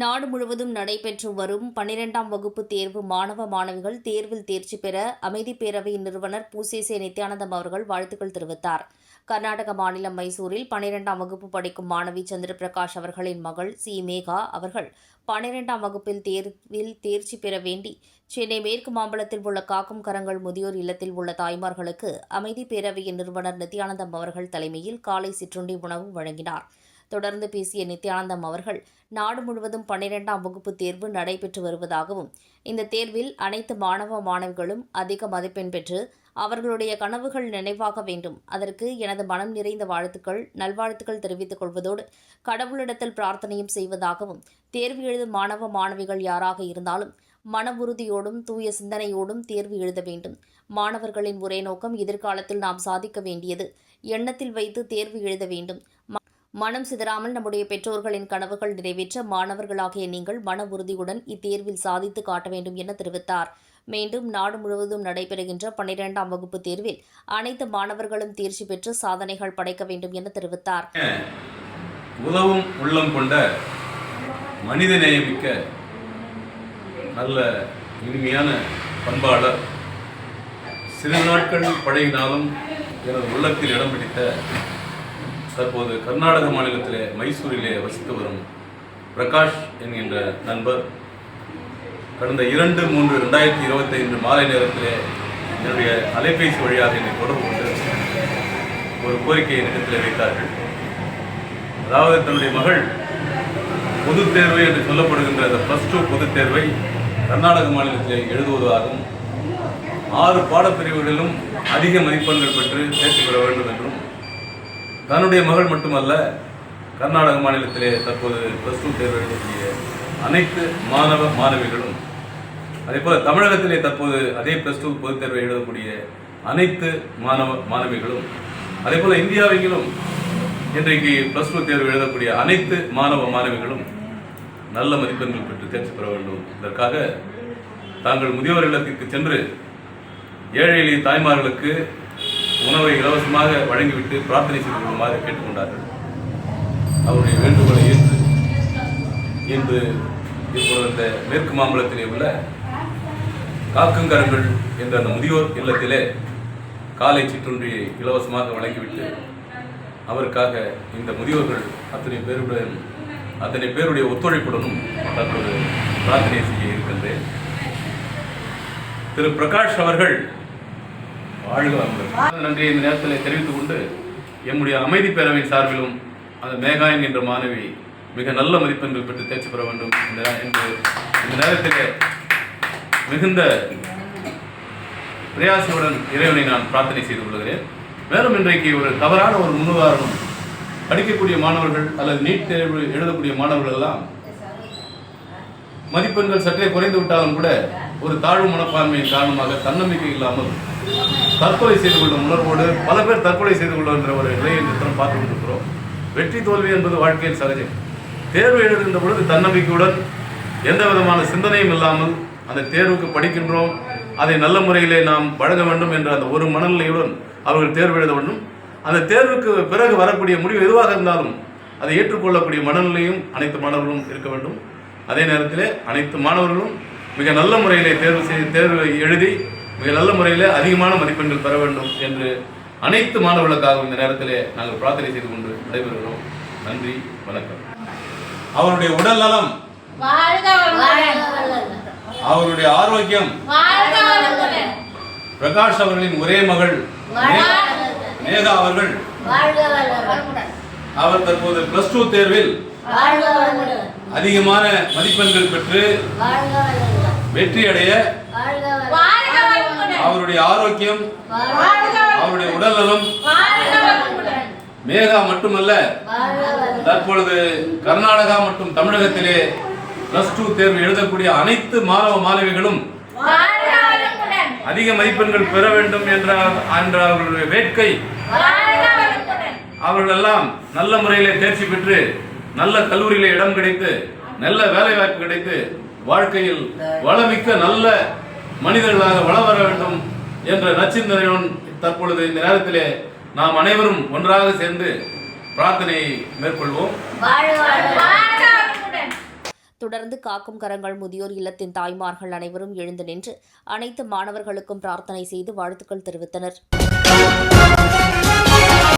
நாடு முழுவதும் நடைபெற்று வரும் பனிரெண்டாம் வகுப்பு தேர்வு மாணவ மாணவிகள் தேர்வில் தேர்ச்சி பெற அமைதி பேரவையின் நிறுவனர் பூசேசே நித்யானந்தம் அவர்கள் வாழ்த்துக்கள் தெரிவித்தார். கர்நாடக மாநிலம் மைசூரில் பனிரெண்டாம் வகுப்பு படிக்கும் மாணவி சந்திரபிரகாஷ் அவர்களின் மகள் சி. மேகா அவர்கள் பனிரெண்டாம் வகுப்பில் தேர்வில் தேர்ச்சி பெற வேண்டி சென்னை மேற்கு மாம்பலத்தில் உள்ள காக்கும் கரங்கள் முதியோர் இல்லத்தில் உள்ள தாய்மார்களுக்கு அமைதி பேரவையின் நிறுவனர் நித்யானந்தம் அவர்கள் தலைமையில் காலை சிற்றுண்டி உணவு வழங்கினார். தொடர்ந்து பேசிய நித்யானந்தம் அவர்கள் நாடு முழுவதும் பன்னிரெண்டாம் வகுப்பு தேர்வு நடைபெற்று வருவதாகவும் இந்த தேர்வில் அனைத்து மாணவ மாணவிகளும் அதிக மதிப்பெண் பெற்று அவர்களுடைய கனவுகள் நினைவாக வேண்டும். அதற்கு எனது மனம் நிறைந்த வாழ்த்துக்கள் நல்வாழ்த்துக்கள் தெரிவித்துக் கொள்வதோடு கடவுளிடத்தில் பிரார்த்தனையும் செய்வதாகவும் தேர்வு எழுதும் மாணவ மாணவிகள் யாராக இருந்தாலும் மன உறுதியோடும் தூய சிந்தனையோடும் தேர்வு எழுத வேண்டும். மாணவர்களின் ஒரே நோக்கம் எதிர்காலத்தில் நாம் சாதிக்க வேண்டியது எண்ணத்தில் வைத்து தேர்வு எழுத வேண்டும். மனம் சிதறாமல் நம்முடைய பெற்றோர்களின் கனவுகள் நிறைவேற்ற மாணவர்களாகிய நீங்கள் மன உறுதியுடன் இத்தேர்வில் சாதித்து காட்ட வேண்டும் என தெரிவித்தார். மீண்டும் நாடு முழுவதும் நடைபெறுகின்ற பன்னிரெண்டாம் வகுப்பு தேர்வில் அனைத்து மாணவர்களும் தேர்ச்சி பெற்று சாதனைகள் படைக்க வேண்டும் என தெரிவித்தார். உதவும் உள்ளம் கொண்ட மனித நேயமிக்க நல்ல இனிமையான பண்பாளர் சிறு நாட்கள் பழகினாலும் எனது உள்ளத்தில் இடம் பிடித்த தற்போது கர்நாடக மாநிலத்திலே மைசூரிலே வசித்து வரும் பிரகாஷ் என்கின்ற நண்பர் கடந்த இரண்டு மூன்று ரெண்டாயிரத்தி இருபத்தைந்து மாலை நேரத்திலே என்னுடைய அலைபேசி வழியாக என்னை தொடர்பு கொண்டு ஒரு கோரிக்கையை என்னிடத்தில் வைத்தார்கள். அதாவது தன்னுடைய மகள் பொதுத் தேர்வு என்று சொல்லப்படுகின்ற அந்த ப்ளஸ் டூ பொதுத் தேர்வை கர்நாடக மாநிலத்திலே எழுதுவதாகவும் ஆறு பாடப்பிரிவுகளிலும் அதிக மதிப்பெண்கள் பெற்று தேர்ச்சி பெற வேண்டும் என்றும் தன்னுடைய மகள் மட்டுமல்ல கர்நாடக மாநிலத்திலே தற்போது ப்ளஸ் டூ தேர்வு எழுதக்கூடிய அனைத்து மாணவ மாணவிகளும் அதே போல தமிழகத்திலே தற்போது அதே ப்ளஸ் டூ பொதுத் தேர்வை எழுதக்கூடிய அனைத்து மாணவ மாணவிகளும் அதே போல இந்தியாவிலும் இன்றைக்கு ப்ளஸ் டூ தேர்வு எழுதக்கூடிய அனைத்து மாணவ மாணவிகளும் நல்ல மதிப்பெண்கள் பெற்று தேர்ச்சி பெற வேண்டும். இதற்காக தாங்கள் முதியோர் இல்லத்திற்கு சென்று ஏழை எளிய தாய்மார்களுக்கு உணவை இலவசமாக வழங்கிவிட்டு பிரார்த்தனை செய்து கொள்ளுமாறு கேட்டுக்கொண்டார்கள். அவருடைய வேண்டுகோளை ஏற்று இன்று இப்பொழுது இந்த மேற்கு மாம்பலத்திலே உள்ள காக்குங்கரங்கள் என்ற அந்த முதியோர் இல்லத்திலே காலை சிற்றுண்டியை இலவசமாக வழங்கிவிட்டு அவருக்காக இந்த முதியோர்கள் அத்தனை பேருடன் அத்தனை பேருடைய ஒத்துழைப்புடனும் தற்போது பிரார்த்தனை செய்ய இருக்கின்றேன். திரு பிரகாஷ் அவர்கள் வாழ்க நன்றியை இந்த நேரத்தில் தெரிவித்துக் கொண்டு எம்முடைய அமைதி பேரவையின் சார்பிலும் அந்த மேகா என்கின்ற மாணவி மிக நல்ல மதிப்பெண்கள் பெற்று தேர்ச்சி பெற வேண்டும் இந்த என்று இந்த நேரத்தில் மிகுந்த பிரயாசையுடன் இறைவனை நான் பிரார்த்தனை செய்து கொள்கிறேன். மேலும் இன்றைக்கு ஒரு தவறான ஒரு முன்னுதாரணம். படிக்கக்கூடிய மாணவர்கள் அல்லது நீட் தேர்வு எழுதக்கூடிய மாணவர்கள் எல்லாம் மதிப்பெண்கள் சற்றே குறைந்து விட்டாலும் கூட ஒரு தாழ்வு மனப்பான்மையின் காரணமாக தன்னம்பிக்கை இல்லாமல் தற்கொலை செய்து கொள்ளும் உணர்வோடு பல பேர் தற்கொலை செய்து கொள்ளுகின்ற ஒரு நிலையை நிறுத்தம் பார்த்து கொண்டிருக்கிறோம். வெற்றி தோல்வி என்பது வாழ்க்கையில் சகஜம். தேர்வு எழுதுகின்ற பொழுது தன்னம்பிக்கையுடன் எந்த விதமான சிந்தனையும் இல்லாமல் அந்த தேர்வுக்கு படிக்கின்றோம். அதை நல்ல முறையிலே நாம் வழங்க வேண்டும் என்ற அந்த ஒரு மனநிலையுடன் அவர்கள் தேர்வு எழுத வேண்டும். அந்த தேர்வுக்கு பிறகு வரக்கூடிய முடிவு எதுவாக இருந்தாலும் அதை ஏற்றுக்கொள்ளக்கூடிய மனநிலையும் அனைத்து மாணவர்களும் இருக்க வேண்டும். அதே நேரத்திலே அனைத்து மாணவர்களும் மிக நல்ல முறையிலே தேர்வு செய்து தேர்வு எழுதி மிக நல்ல முறையிலே அதிகமான மதிப்பெண்கள் பெற வேண்டும் என்று அனைத்து மாணவர்களுக்காகவும் இந்த நேரத்திலே நாங்கள் பிரார்த்தனை செய்து கொண்டு விடைபெறுகிறோம். நன்றி வணக்கம். அவருடைய உடல் நலம் அவருடைய ஆரோக்கியம் பிரகாஷ் அவர்களின் ஒரே மகள் மேகா அவர்கள். அவர் தற்போது பிளஸ் டூ தேர்வில் அதிகமான மதிப்பெண்கள் பெற்று வெற்றி அடைய அவருடைய ஆரோக்கியம் அவருடைய உடல் நலம் மேகா மட்டுமல்ல தற்பொழுது கர்நாடகா மற்றும் தமிழகத்திலே பிளஸ் டூ தேர்வு எழுதக்கூடிய அனைத்து மாணவ மாணவிகளும் அதிக மதிப்பெண்கள் பெற வேண்டும் என்ற என்ற அவர்களுடைய வேட்கை. வாழ்க வளமுடன். அவர்கள் எல்லாம் நல்ல முறையிலே தேர்ச்சி பெற்று நல்ல கல்லூரியிலே இடம் கிடைத்து நல்ல வேலை வாய்ப்பு கிடைத்து வாழ்க்கையில் வளமிக்க நல்ல மனிதர்களாக வள என்ற நச்சிந்தனையுடன் தற்பொழுது இந்த நேரத்திலே நாம் அனைவரும் ஒன்றாக சேர்ந்து பிரார்த்தனையை மேற்கொள்வோம். தொடர்ந்து காக்கும் கரங்கள் முதியோர் இல்லத்தின் தாய்மார்கள் அனைவரும் எழுந்து நின்று அனைத்து மாணவர்களுக்கும் பிரார்த்தனை செய்து வாழ்த்துக்கள் தெரிவித்தனர்.